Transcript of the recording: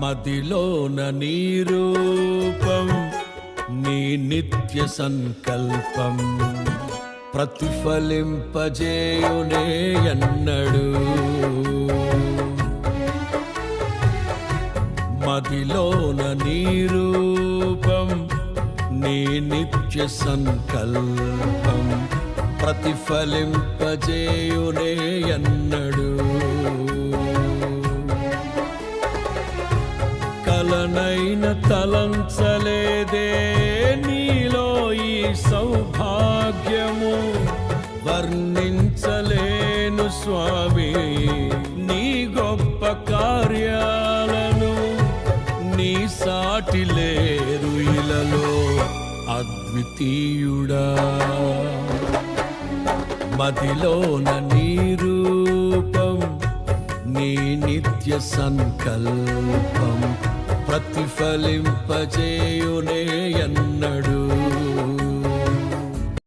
మదిలోన నీ రూపం నీ నిత్య సంకల్పం ప్రతిఫలింపజేయునే ఎన్నడు. మదిలోన నీ రూపం నీ నిత్య సంకల్పం ప్రతిఫలింపజేయునే ఎన్నడు. కలనైన తలంచలేదే నీలో ఈ సౌభాగ్యము. వర్ణించలేను స్వామి నీ గొప్ప కార్యాలను. నీ సాటి లేరు ఇలలో అద్వితీయుడా. మదిలోన నీ రూపం నీ నిత్య సంకల్పం. ప్రతిఫలింపచేయునే